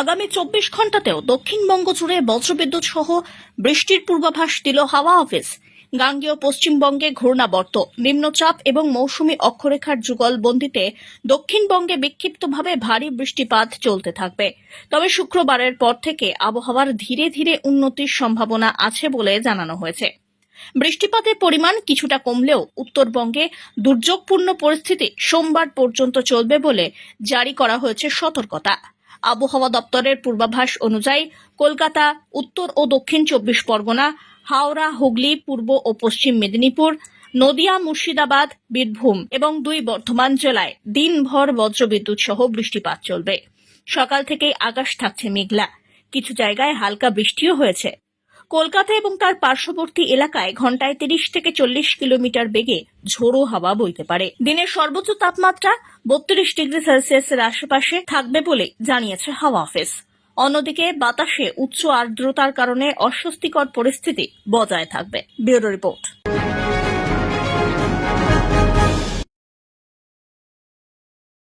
আগামী চব্বিশ ঘন্টাতেও দক্ষিণবঙ্গ জুড়ে বজ্রবিদ্যুৎ সহ বৃষ্টির পূর্বাভাস দিল হাওয়া অফিস। গাঙ্গেয় পশ্চিমবঙ্গে ঘূর্ণাবর্ত, নিম্নচাপ এবং মৌসুমী অক্ষরেখার যুগল বন্দিতে দক্ষিণবঙ্গে বিক্ষিপ্তভাবে ভারী বৃষ্টিপাত চলতে থাকবে। তবে শুক্রবারের পর থেকে আবহাওয়ার ধীরে ধীরে উন্নতির সম্ভাবনা আছে বলে জানানো হয়েছে। বৃষ্টিপাতের পরিমাণ কিছুটা কমলেও উত্তরবঙ্গে দুর্যোগপূর্ণ পরিস্থিতি সোমবার পর্যন্ত চলবে বলে জারি করা হয়েছে সতর্কতা। আবহাওয়া দপ্তরের পূর্বাভাস অনুযায়ী কলকাতা, উত্তর ও দক্ষিণ চব্বিশ পরগনা, হাওড়া, হুগলি, পূর্ব ও পশ্চিম মেদিনীপুর, নদিয়া, মুর্শিদাবাদ, বীরভূম এবং দুই বর্ধমান জেলায় দিনভর বজ্রবিদ্যুৎ সহ বৃষ্টিপাত চলবে। সকাল থেকেই আকাশ থাকছে মেঘলা। কিছু জায়গায় হালকা বৃষ্টিও হয়েছে। কলকাতা এবং তার পার্শ্ববর্তী এলাকায় ঘন্টায় তিরিশ থেকে চল্লিশ কিলোমিটার বেগে ঝোড়ো হাওয়া বইতে পারে। দিনের সর্বোচ্চ তাপমাত্রা বত্রিশ ডিগ্রি সেলসিয়াসের আশেপাশে থাকবে বলে জানিয়েছে হাওয়া অফিস। অন্যদিকে বাতাসে উচ্চ আর্দ্রতার কারণে অস্বস্তিকর পরিস্থিতি বজায় থাকবে। Bureau report.